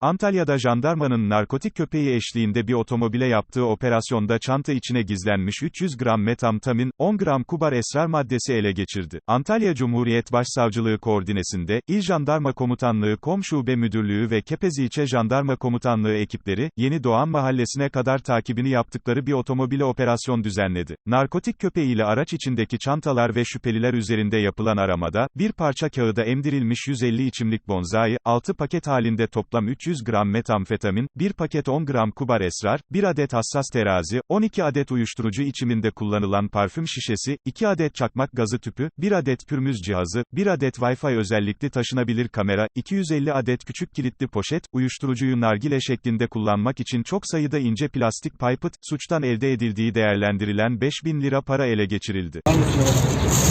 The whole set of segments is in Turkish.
Antalya'da jandarmanın narkotik köpeği eşliğinde bir otomobile yaptığı operasyonda çanta içine gizlenmiş 300 gram metamtamin, 10 gram kubar esrar maddesi ele geçirdi. Antalya Cumhuriyet Başsavcılığı koordinesinde, İl Jandarma Komutanlığı Kom Şube Müdürlüğü ve Kepez İlçe Jandarma Komutanlığı ekipleri, Yeni Doğan Mahallesi'ne kadar takibini yaptıkları bir otomobile operasyon düzenledi. Narkotik köpeğiyle araç içindeki çantalar ve şüpheliler üzerinde yapılan aramada, bir parça kağıda emdirilmiş 150 içimlik bonzai, 6 paket halinde toplam 300 gram metamfetamin, 1 paket 10 gram kubar esrar, 1 adet hassas terazi, 12 adet uyuşturucu içiminde kullanılan parfüm şişesi, 2 adet çakmak gazı tüpü, 1 adet pürmüz cihazı, 1 adet Wi-Fi özellikli taşınabilir kamera, 250 adet küçük kilitli poşet, uyuşturucuyu nargile şeklinde kullanmak için çok sayıda ince plastik pipet, suçtan elde edildiği değerlendirilen 5000 lira para ele geçirildi. Nasıl?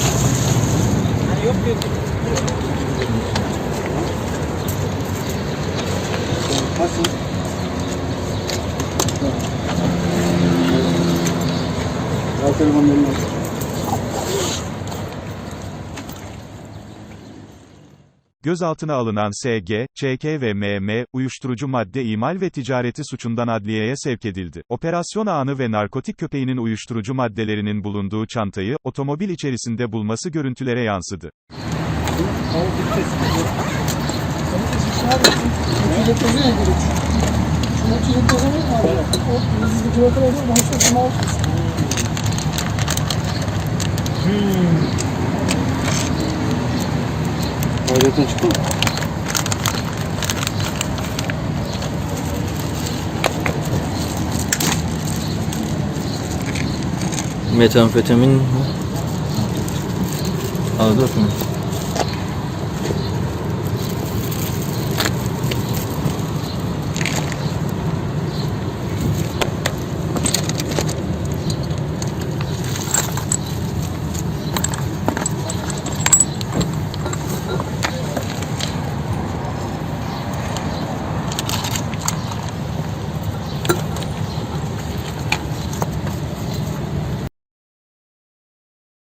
Eline. Gözaltına alınan SG, ÇK ve MM, uyuşturucu madde imal ve ticareti suçundan adliyeye sevk edildi. Operasyon anı ve narkotik köpeğinin uyuşturucu maddelerinin bulunduğu çantayı, otomobil içerisinde bulması görüntülere yansıdı. Hayretin çıktı mı? Metamfetamin A4 mü?